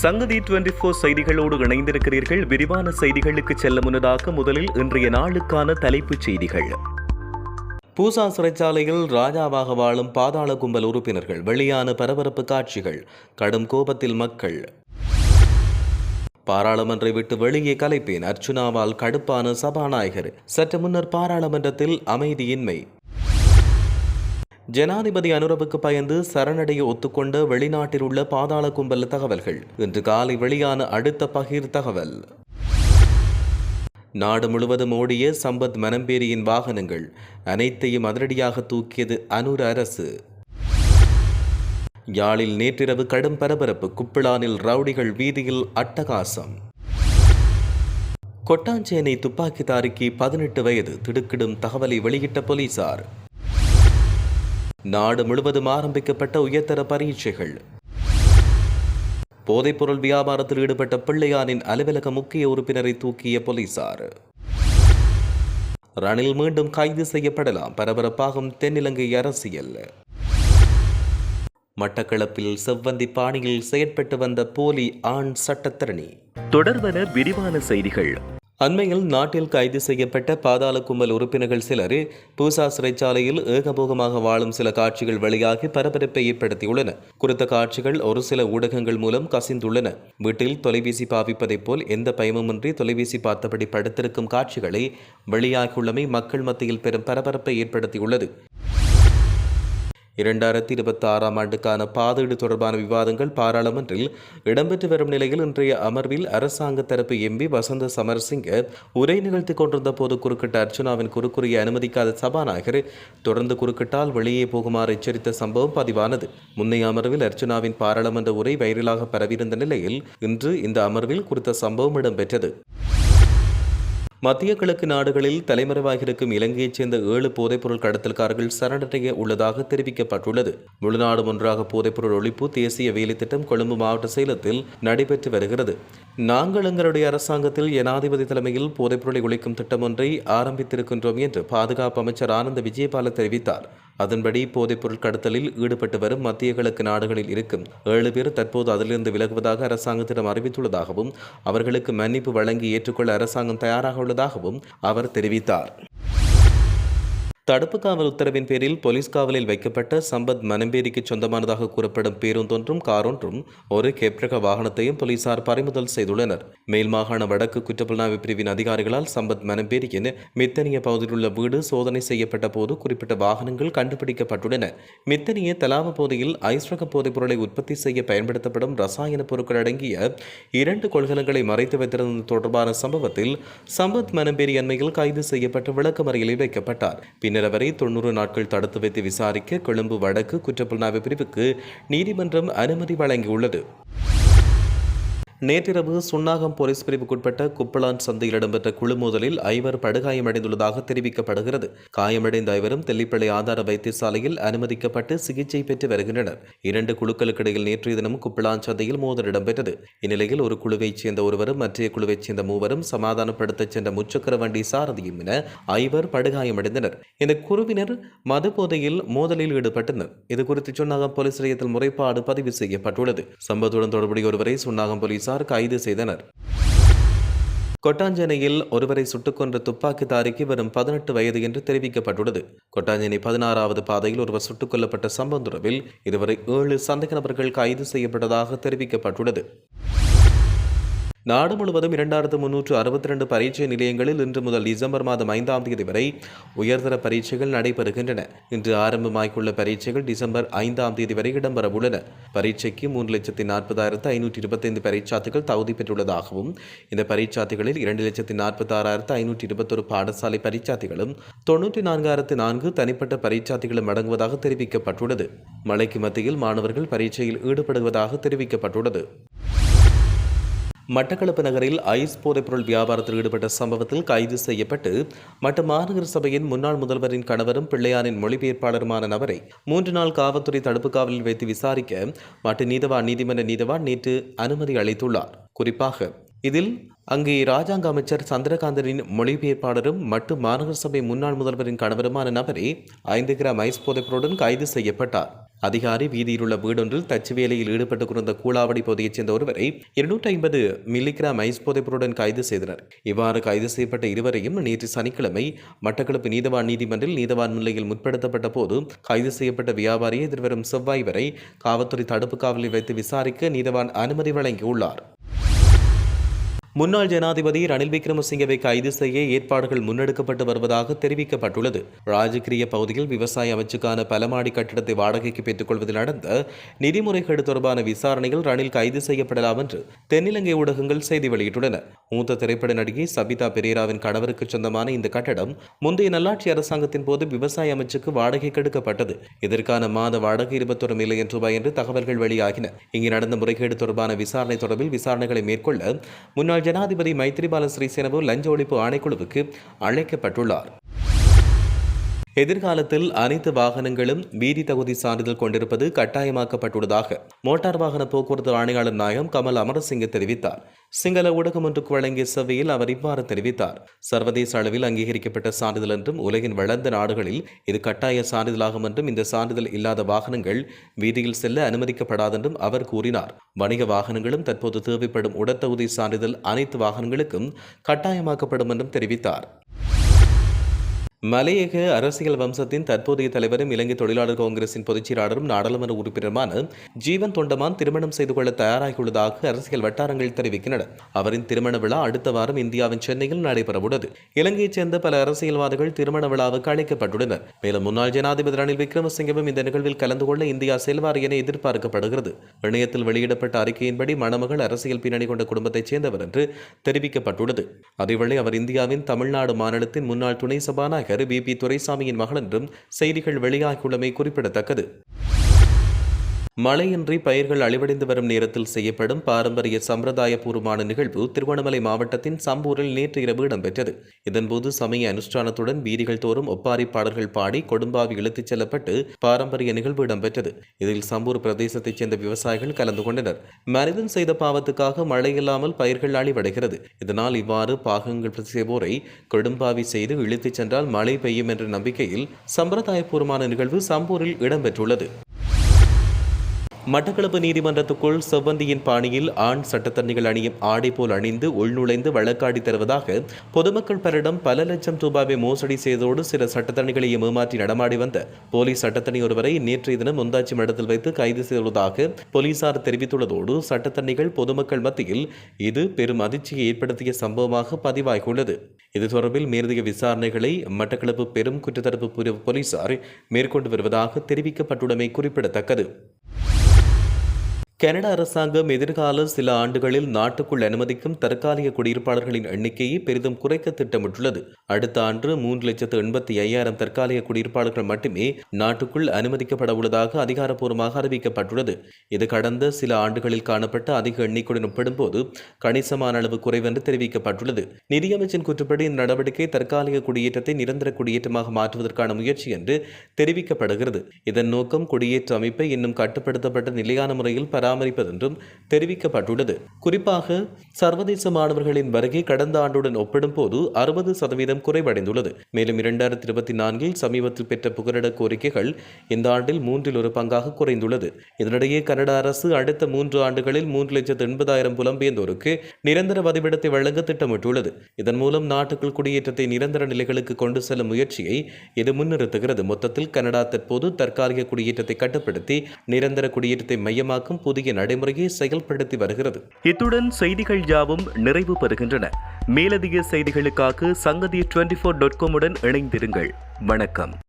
சங்கதி twenty four செய்திகளோடு இணைந்திருக்கிறீர்கள். விரிவான செய்திகளுக்கு செல்ல முன்னதாக முதலில் இன்றைய நாளுக்கான தலைப்புச் செய்திகள். பூசா சிறைச்சாலையில் ராஜாவாக வாழும் பாதாள கும்பல் உறுப்பினர்கள் வெளியான பரபரப்பு காட்சிகள் கடும் கோபத்தில் மக்கள். பாராளுமன்றை விட்டு வெளியே கலைப்பேன் அர்ச்சுனாவால் கடுப்பான சபாநாயகர். சற்று முன்னர் பாராளுமன்றத்தில் அமைதியின்மை. ஜனாதிபதி அனுரவுக்கு பயந்து சரணடைய ஒத்துக்கொண்ட வெளிநாட்டில் உள்ள பாதாள கும்பல் தகவல்கள். இன்று காலை வெளியான அடுத்த பகிர் தகவல். நாடு முழுவதும் ஓடிய சம்பத் மனம்பேரியின் வாகனங்கள் அனைத்தையும் அதிரடியாக தூக்கியது அனுர் அரசு. யாழில் நேற்றிரவு கடும் பரபரப்பு குப்பிளானில் ரவுடிகள் வீதியில் அட்டகாசம். கொட்டாஞ்சேனை துப்பாக்கிதாரிக்கு பதினெட்டு வயது திடுக்கிடும் தகவலை வெளியிட்ட போலீசார். நாடு முழுவதும் ஆரம்பிக்கப்பட்ட உயர்தர பரீட்சைகள். போதைப்பொருள் வியாபாரத்தில் ஈடுபட்ட பிள்ளையானின் அலுவலக முக்கிய உறுப்பினரை தூக்கிய போலீசார். ரணில் மீண்டும் கைது செய்யப்படலாம். பரபரப்பாகும் தென்னிலங்கை அரசியல். மட்டக்களப்பில் செவ்வந்தி பாணியில் செயற்பட்டு வந்த போலி ஆண் சட்டத்தரணி. தொடர்வன விரிவான செய்திகள். அண்மையில் நாட்டில் கைது செய்யப்பட்ட பாதாள கும்பல் உறுப்பினர்கள் சிலர் பூசா சிறைச்சாலையில் ஏகபோகமாக வாழும் சில காட்சிகள் வெளியாகி பரபரப்பை ஏற்படுத்தியுள்ளன. குறித்த காட்சிகள் ஒரு சில ஊடகங்கள் மூலம் கசிந்துள்ளன. வீட்டில் தொலைபேசி பாவிப்பதைப் போல் எந்த பயமுமின்றி தொலைபேசி பார்த்தபடி படுத்திருக்கும் காட்சிகளை வெளியாகியுள்ளமை மக்கள் மத்தியில் பெரும் பரபரப்பை ஏற்படுத்தியுள்ளது. இரண்டாயிரத்தி இருபத்தி ஆறாம் ஆண்டுக்கான பாதீடு தொடர்பான விவாதங்கள் பாராளுமன்றில் இடம்பெற்று வரும் நிலையில் இன்றைய அமர்வில் அரசாங்க தரப்பு எம்பி வசந்த சமரசிங்க உரை நிகழ்த்தி கொண்டிருந்த போது குறுக்கிட்ட அர்ச்சுனாவின் குறுக்குறியை அனுமதிக்காத சபாநாயகர் தொடர்ந்து குறுக்கிட்டால் வெளியே போகுமாறு எச்சரித்த சம்பவம் பதிவானது. முன்னைய அமர்வில் அர்ச்சுனாவின் பாராளுமன்ற உரை வைரலாக பரவியிருந்த நிலையில் இன்று இந்த அமர்வில் குறித்த சம்பவம் இடம்பெற்றது. மத்திய கிழக்கு நாடுகளில் தலைமறைவாகியிருக்கும் இலங்கையைச் சேர்ந்த ஏழு போதைப்பொருள் கடத்தல்காரர்கள் சரணடைய உள்ளதாக தெரிவிக்கப்பட்டுள்ளது. முழுநாடு ஒன்றாக போதைப்பொருள் ஒழிப்பு தேசிய வேலைத்திட்டம் கொழும்பு மாவட்ட சேலத்தில் நடைபெற்று வருகிறது. நாங்கள் எங்களுடைய அரசாங்கத்தில் ஜனாதிபதி தலைமையில் போதைப்பொருளை ஒழிக்கும் திட்டம் ஒன்றை ஆரம்பித்திருக்கின்றோம் என்று பாதுகாப்பு அமைச்சர் ஆனந்த விஜயபால தெரிவித்தார். அதன்படி போதைப்பொருள் கடத்தலில் ஈடுபட்டு வரும் மத்திய கிழக்கு நாடுகளில் இருக்கும் ஏழு பேர் தற்போது அதிலிருந்து விலகுவதாக அரசாங்கத்திடம் அறிவித்துள்ளதாகவும் அவர்களுக்கு மன்னிப்பு வழங்கி ஏற்றுக்கொள்ள அரசாங்கம் தயாராக உள்ளதாகவும் அவர் தெரிவித்தார். தடுப்பு காவல் உத்தரவின் பேரில் போலீஸ் காவலில் வைக்கப்பட்ட சம்பத் மனம்பேரிக்கு சொந்தமானதாக கூறப்படும் பேருந்தொன்றும் காரொன்றும் ஒரு கேப்ரக வாகனத்தையும் போலீசார் பறிமுதல் செய்துள்ளனர். மேல் மாகாண வடக்கு குற்றப்புலனாய்வு பிரிவின் அதிகாரிகளால் சம்பத் மனம்பேரியின் மித்தனிய பகுதியில் உள்ள வீடு சோதனை செய்யப்பட்ட போது குறிப்பிட்ட வாகனங்கள் கண்டுபிடிக்கப்பட்டுள்ளன. மித்தனிய தலாவ பகுதியில் ஐஸ்ரக போதைப் பொருளை உற்பத்தி செய்ய பயன்படுத்தப்படும் ரசாயன பொருட்கள் அடங்கிய இரண்டு கொள்கலங்களை மறைத்து வைத்திருந்தது தொடர்பான சம்பவத்தில் சம்பத் மனம்பேரி அண்மையில் கைது செய்யப்பட்டு விளக்கமறையில் வைக்கப்பட்டார். பின்னர் வரை தொண்ணூறு நாட்கள் தடுத்து வைத்து விசாரிக்க கொழும்பு வடக்கு குற்றப்புலனாய்வு பிரிவுக்கு நீதிமன்றம் அனுமதி வழங்கியுள்ளது. நேற்றிரவு சுன்னாகம் போலீஸ் பிரிவுக்குட்பட்ட குப்பளான் சந்தையில் இடம்பெற்ற குழு மோதலில் ஐவர் படுகாயமடைந்துள்ளதாக தெரிவிக்கப்படுகிறது. காயமடைந்த ஐவரும் தெல்லிப்பள்ளி ஆதார வைத்தியசாலையில் அனுமதிக்கப்பட்டு சிகிச்சை பெற்று வருகின்றனர். இரண்டு குழுக்களுக்கிடையில் நேற்றைய தினம் குப்பளான் சந்தையில் மோதல் இடம்பெற்றது. இந்நிலையில் ஒரு குழுவைச் சேர்ந்த ஒருவரும் மற்றைய குழுவைச் சேர்ந்த மூவரும் சமாதானப்படுத்தச் சென்ற முச்சக்கர வண்டி சாரதியும் என ஐவர் படுகாயமடைந்தனர். இந்த குழுவினர் மது போதையில் மோதலில் ஈடுபட்டனர். இதுகுறித்து சுன்னாகம் போலீஸ் நிலையத்தில் முறைப்பாடு பதிவு செய்யப்பட்டுள்ளது. சம்பவத்துடன் தொடர்புடைய ஒருவரை சுன்னாகம் போலீசார் கைது செய்தனர். கொட்டாஞ்சேனையில் ஒருவரை சுட்டுக் கொன்ற துப்பாக்கிதாரிக்கு வரும் பதினெட்டு வயது என்று தெரிவிக்கப்பட்டுள்ளது. கொட்டாஞ்சேனை பதினாறாவது பாதையில் ஒருவர் சுட்டுக் கொல்லப்பட்ட சம்பவம் இதுவரை ஏழு சந்தேக நபர்கள் கைது செய்யப்பட்டதாக தெரிவிக்கப்பட்டுள்ளது. நாடு முழுவதும் இரண்டாயிரத்து முன்னூற்று அறுபத்தி ரெண்டு பரீட்சை நிலையங்களில் இன்று முதல் டிசம்பர் மாதம் ஐந்தாம் தேதி வரை உயர்தர பரீட்சைகள் நடைபெறுகின்றன. இன்று ஆரம்பமாய்க்குள்ள பரீட்சைகள் டிசம்பர் ஐந்தாம் தேதி வரை இடம்பெற உள்ளன பரீட்சைக்கு மூன்று லட்சத்தி நாற்பதாயிரத்து ஐநூற்றி இருபத்தைந்து பரீட்சார்த்திகள் தகுதி பெற்றுள்ளதாகவும் இந்த பரீட்சார்த்திகளில் இரண்டு லட்சத்தி நாற்பத்தாறாயிரத்து ஐநூற்றி இருபத்தொரு பாடசாலை பரீட்சார்த்திகளும் தொன்னூற்றி நான்காயிரத்து நான்கு தனிப்பட்ட பரீட்சார்த்திகளும் அடங்குவதாக தெரிவிக்கப்பட்டுள்ளது. மழைக்கு மத்தியில் மாணவர்கள் பரீட்சையில் ஈடுபடுவதாக தெரிவிக்கப்பட்டுள்ளது. மட்டக்களப்பு நகரில் ஐஸ் போதைப்பொருள் வியாபாரத்தில் ஈடுபட்ட சம்பவத்தில் கைது செய்யப்பட்டு மட்ட மாநகர சபையின் முன்னாள் முதல்வரின் கணவரும் பிள்ளையாரின் மொழிபெயர்ப்பாளருமான நபரை மூன்று நாள் காவல்துறை தடுப்பு காவலில் வைத்து விசாரிக்க மட்டு நீதவான் நீதிமன்ற நீதவான் நேற்று அனுமதி அளித்துள்ளார். குறிப்பாக இதில் அங்கே ராஜாங்க அமைச்சர் சந்திரகாந்தனின் மொழிபெயர்ப்பாளரும் மட்டு மாநகர சபை முன்னாள் முதல்வரின் கணவருமான நபரே ஐந்து கிராம் ஐஸ் போதைப்பொருளுடன் கைது செய்யப்பட்டார். அதிகாரி வீதியிலுள்ள வீடொன்றில் தச்சு வேலையில் ஈடுபட்டுக் கொண்டிருந்த கூலாவடி பகுதியைச் சேர்ந்த ஒருவரை இருநூற்றி ஐம்பது மில்லிகிராம் ஐஸ் போதைப்பொருடன் கைது செய்தனர். இவ்வாறு கைது செய்யப்பட்ட இருவரையும் நேற்று சனிக்கிழமை மட்டக்களப்பு நீதவான் நீதிமன்றில் நீதவான் முன்னிலையில் முற்படுத்தப்பட்ட போது கைது செய்யப்பட்ட வியாபாரியை எதிர்வரும் செவ்வாய் வரை காவல்துறை தடுப்பு காவலில் வைத்து விசாரிக்க நீதவான் அனுமதி வழங்கியுள்ளார். முன்னாள் ஜனாதிபதி ரணில் விக்ரமசிங்கவை கைது செய்ய ஏற்பாடுகள் முன்னெடுக்கப்பட்டு வருவதாக தெரிவிக்கப்பட்டுள்ளது. ராஜகிரிய பகுதியில் விவசாய அமைச்சுக்கான பலமாடி கட்டிடத்தை வாடகைக்கு பெற்றுக் கொள்வதில் நடந்த நிதி முறைகேடு தொடர்பான விசாரணையில் ரணில் கைது செய்யப்படலாம் என்று தென்னிலங்கை ஊடகங்கள் செய்தி வெளியிட்டுள்ளன. மூத்த திரைப்பட நடிகை சபிதா பெரேராவின் கணவருக்கு சொந்தமான இந்த கட்டடம் முந்தைய நல்லாட்சி அரசாங்கத்தின் போது விவசாய அமைச்சுக்கு வாடகைக்கு எடுக்கப்பட்டது இதற்கான மாத வாடகை இருபத்தொரு மில்லியன் ரூபாய் என்று தகவல்கள் வெளியாகின. இங்கு நடந்த முறைகேடு தொடர்பான விசாரணை தொடர்பில் விசாரணைகளை மேற்கொள்ள முன்னாள் ஜனாதிபதி மைத்ரிபால சிறிசேனவு லஞ்ச ஒழிப்பு ஆணைக்குழுவுக்கு அழைக்கப்பட்டுள்ளார். எதிர்காலத்தில் அனைத்து வாகனங்களும் வீதி தகுதி சான்றிதழ் கொண்டிருப்பது கட்டாயமாக்கப்பட்டுள்ளதாக மோட்டார் வாகன போக்குவரத்து ஆணையாளர் நாயகம் கமல் அமரசிங்க தெரிவித்தார். சிங்கள ஊடகம் ஒன்றுக்கு வழங்கிய சபையில் அவர் இவ்வாறு தெரிவித்தார். சர்வதேச அளவில் அங்கீகரிக்கப்பட்ட சான்றிதழ் என்றும் உலகின் வளர்ந்த நாடுகளில் இது கட்டாய சான்றிதழாகும் என்றும் இந்த சான்றிதழ் இல்லாத வாகனங்கள் வீதியில் செல்ல அனுமதிக்கப்படாதென்றும் அவர் கூறினார். வணிக வாகனங்களும் தற்போது தேவைப்படும் உடற்தகுதி சான்றிதழ் அனைத்து வாகனங்களுக்கும் கட்டாயமாக்கப்படும் என்றும் தெரிவித்தார். மலையக அரசியல் வம்சத்தின் தற்போதைய தலைவரும் இலங்கை தொழிலாளர் காங்கிரசின் பொதுச்செயலாளரும் நாடாளுமன்ற உறுப்பினருமான ஜீவன் தொண்டமான் திருமணம் செய்து கொள்ள தயாராகியுள்ளதாக அரசியல் வட்டாரங்கள் தெரிவிக்கின்றன. அவரின் திருமண விழா அடுத்த வாரம் இந்தியாவின் சென்னையில் நடைபெறவுள்ளது. இலங்கையைச் சேர்ந்த பல அரசியல்வாதிகள் திருமண விழாவுக்கு அழைக்கப்பட்டுள்ளனர். மேலும் முன்னாள் ஜனாதிபதி ரணில் விக்ரமசிங்கவும் இந்த நிகழ்வில் கலந்து கொள்ள இந்தியா செல்வார் என எதிர்பார்க்கப்படுகிறது. இணையத்தில் வெளியிடப்பட்ட அறிக்கையின்படி மணமகள் அரசியல் பின்னணி கொண்ட குடும்பத்தைச் சேர்ந்தவர் என்று தெரிவிக்கப்பட்டுள்ளது. அதேவேளை அவர் இந்தியாவின் தமிழ்நாடு மாநிலத்தின் முன்னாள் துணை சபாநாயகர் நாயகர் வி பி துரைசாமியின் மகள் என்றும் செய்திகள் வெளியாகியுள்ளமை குறிப்பிடத்தக்கது. மழையின்றி பயிர்கள் அழிவடைந்து வரும் நேரத்தில் செய்யப்படும் பாரம்பரிய சம்பிரதாயபூர்வமான நிகழ்வு திருவண்ணாமலை மாவட்டத்தின் சம்பூரில் நேற்று இரவு இடம்பெற்றது. இதன்போது சமய அனுஷ்டானத்துடன் வீதிகள் தோறும் ஒப்பாரி பாடல்கள் பாடி கொடும்பாவி இழுத்துச் செல்லப்பட்டு பாரம்பரிய நிகழ்வு இடம்பெற்றது. இதில் சம்பூர் பிரதேசத்தைச் சேர்ந்த விவசாயிகள் கலந்து கொண்டனர். மனிதன் செய்த பாவத்துக்காக மழை இல்லாமல் பயிர்கள் அழிவடைகிறது. இதனால் இவ்வாறு பாகங்கள் செய்வோரை கொடும்பாவி செய்து இழுத்துச் சென்றால் மழை பெய்யும் என்ற நம்பிக்கையில் சம்பிரதாயபூர்வமான நிகழ்வு சம்பூரில் இடம்பெற்றுள்ளது. மட்டக்களப்பு நீதிமன்றத்துக்குள் செவ்வந்தியின் பாணியில் ஆண் சட்டத்தரணிகள் அணியும் ஆடை போல் அணிந்து உள்நுழைந்து வழக்காடி தருவதாக பொதுமக்கள் பலரிடம் பல லட்சம் ரூபாவை மோசடி செய்ததோடு சில சட்டத்தரணிகளையும் ஏமாற்றி நடமாடி வந்த போலீஸ் சட்டத்தணி ஒருவரை நேற்றைய தினம் முந்தாச்சி மடத்தில் வைத்து கைது செய்துள்ளதாக போலீசார் தெரிவித்துள்ளதோடு சட்டத்தரணிகள் பொதுமக்கள் மத்தியில் இது பெரும் அதிர்ச்சியை ஏற்படுத்திய சம்பவமாக பதிவாகியுள்ளது. இது தொடர்பில் மேலதிக விசாரணைகளை மட்டக்களப்பு பெரும் குற்றத்தடுப்பு பிரிவு போலீசார் மேற்கொண்டு வருவதாக தெரிவிக்கப்பட்டுள்ளமை குறிப்பிடத்தக்கது. கனடா அரசாங்கம் எதிர்கால சில ஆண்டுகளில் நாட்டுக்குள் அனுமதிக்கும் தற்காலிக குடியிருப்பாளர்களின் எண்ணிக்கையை பெரிதும் குறைக்க திட்டமிட்டுள்ளது. அடுத்த ஆண்டு மூன்று லட்சத்து எண்பத்தி ஐயாயிரம் தற்காலிக குடியிருப்பாளர்கள் மட்டுமே நாட்டுக்குள் அனுமதிக்கப்பட உள்ளதாக அதிகாரப்பூர்வமாக அறிவிக்கப்பட்டுள்ளது. இது கடந்த சில ஆண்டுகளில் காணப்பட்ட அதிக எண்ணிக்கையுடன் ஒப்பிடும்போது கணிசமான அளவு குறைவென்று தெரிவிக்கப்பட்டுள்ளது. நிதியமைச்சின் கூற்றுப்படி இந்த நடவடிக்கை தற்காலிக குடியேற்றத்தை நிரந்தர குடியேற்றமாக மாற்றுவதற்கான முயற்சி என்று தெரிவிக்கப்படுகிறது. இதன் நோக்கம் குடியேற்ற அமைப்பை இன்னும் கட்டுப்படுத்தப்பட்ட நிலையான முறையில் பரா பராமரிப்பது என்றும் தெரிவிக்கப்பட்டுள்ளது. குறிப்பாக சர்வதேச மாணவர்களின் வருகை கடந்த ஆண்டுடன் ஒப்பிடும்போது அறுபது சதவீதம் குறைவடைந்துள்ளது. மேலும் இரண்டாயிரத்தி இருபத்தி நான்கில் சமீபத்தில் பெற்ற புகலிட கோரிக்கைகள் இந்த ஆண்டில் மூன்றில் ஒரு பங்காக குறைந்துள்ளது. இதனிடையே கனடா அரசு அடுத்த மூன்று ஆண்டுகளில் மூன்று லட்சத்து எண்பதாயிரம் புலம்பெயர்ந்தோருக்கு நிரந்தர வதிவிடத்தை வழங்க திட்டமிட்டுள்ளது. இதன் மூலம் நாட்டுக்குள் குடியேற்றத்தை நிரந்தர நிலைகளுக்கு கொண்டு செல்லும் முயற்சியை இது முன்னிறுத்துகிறது. மொத்தத்தில் கனடா தற்போது தற்காலிக குடியேற்றத்தை கட்டுப்படுத்தி நிரந்தர குடியேற்றத்தை மையமாக்கும் புதிய புதிய நடைமுறையை செயல்படுத்தி வருகிறது. இத்துடன் செய்திகள் யாவும் நிறைவு பெறுகின்றன. மேலதிக செய்திகளுக்காக சங்கதி டுவெண்டி ஃபோர் டாட் காமுடன் இணைந்திருங்கள். வணக்கம்.